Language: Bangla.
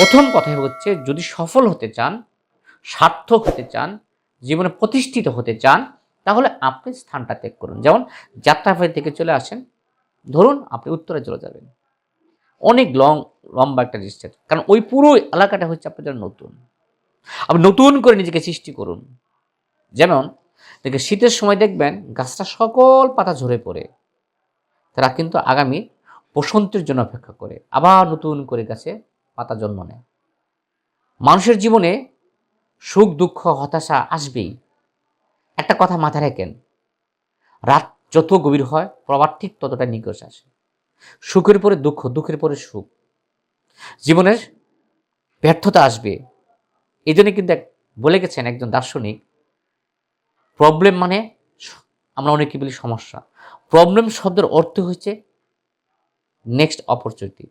প্রথম কথাই হচ্ছে, যদি সফল হতে চান, সার্থক হতে চান, জীবনে প্রতিষ্ঠিত হতে চান, তাহলে আপনি স্থানটা ত্যাগ করুন। যেমন যাত্রাবাড়ি থেকে চলে আসেন, ধরুন আপনি উত্তরে চলে যাবেন। অনেক লং, লম্বা একটা ডিস্টেন্স কারণ ওই পুরো এলাকাটা হচ্ছে আপনার জন্য নতুন। আপনি নতুন করে নিজেকে সৃষ্টি করুন। যেমন, দেখে শীতের সময় দেখবেন গাছটা সকল পাতা ঝরে পড়ে। তারা কিন্তু আগামী বসন্তের জন্য অপেক্ষা করে। আবার নতুন করে গাছে পাতা জন্ম নেয়। মানুষের জীবনে সুখ, দুঃখ, হতাশা আসবেই। একটা কথা মাথায় রাখেন, রাত যত গভীর হয় প্রবাদ ঠিক ততটা নিকষ আসে। সুখের পরে দুঃখ, দুঃখের পরে সুখ। জীবনের ব্যর্থতা আসবে। এই জন্য কিন্তু এক, বলে গেছেন একজন দার্শনিক প্রবলেম মানে আমরা অনেকে বলি সমস্যা। প্রবলেম শব্দের অর্থ হচ্ছে নেক্সট অপরচুনিটি